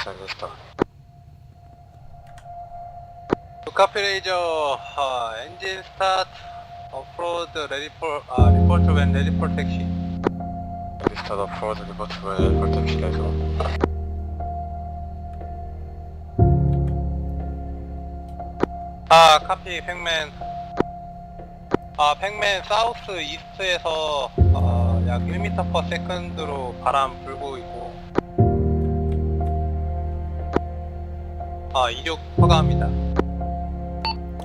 Uh, start, off-road, ready for, uh, report when ready for taxi. Ready start off-road, report when ready for taxi, let's go. 아, 카피 팩맨. 아, 팩맨 사우스 이스트에서 어, 약 1m per 세컨드로 바람 불 아, 이륙 허가합니다.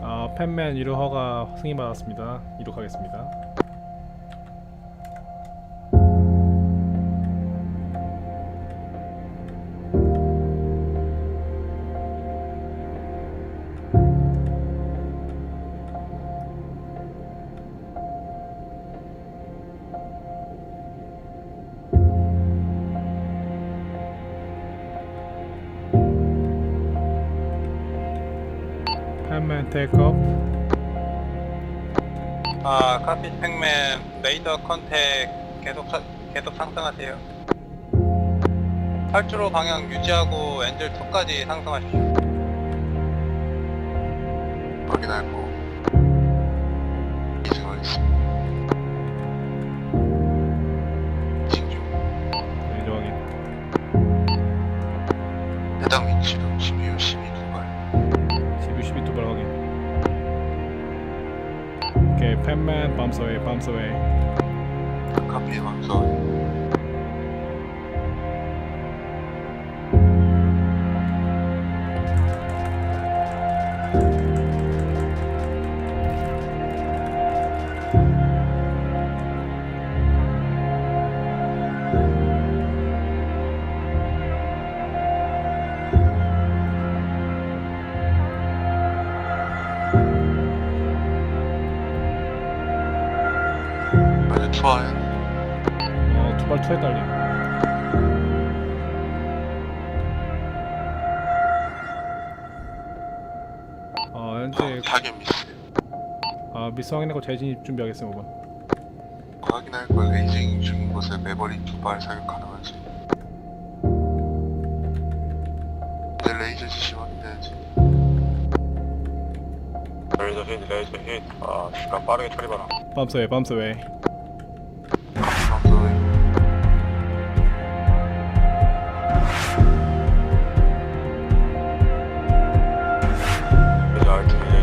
아, 팬맨 이륙 허가 승인받았습니다. 이륙하겠습니다. 팬맨 테이크업 아, 카피 팩맨 레이더 컨택 계속 사- 계속 상승하세요. 8주로 방향 유지하고 엔젤 2까지 상승하십시오. 확인하고 이승하겠습니다. 진중 레이저 확인. 해당 위치로 12호 12두발 12, 12 두발 확인. 오케이, 팬맨 밤서웨이, 밤서웨이. 카피 함서 빨리 투하해? 어, 두발 투에 달림. 어, 현재 타겟 미스. 아, 미스 확인하고 재진입 준비하겠습니다, 5번. 확인할 걸 레이징 중인 곳에 매버릭 두발 사격 가능한지. 이제 레이저 지시 확인해야지. 레이저 힛 레이저 힛아 시간 빠르게 처리봐라 밤서웨이, 밤서웨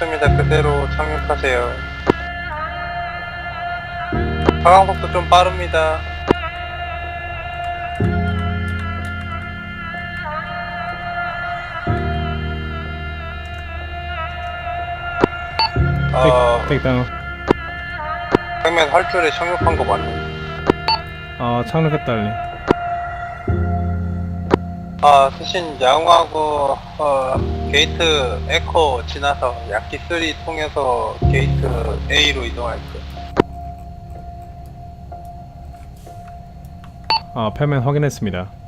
알겠습니다. 그대로 착륙하세요. 하강속도 좀 빠릅니다. 어, 다운. 평면 활주로에 착륙한 거 맞네. 아 착륙했다 알리. 아, 대신 양호하고, 어, 게이트 에코 지나서 야키 3 통해서 게이트 A로 이동할 거. 아 표면 확인했습니다.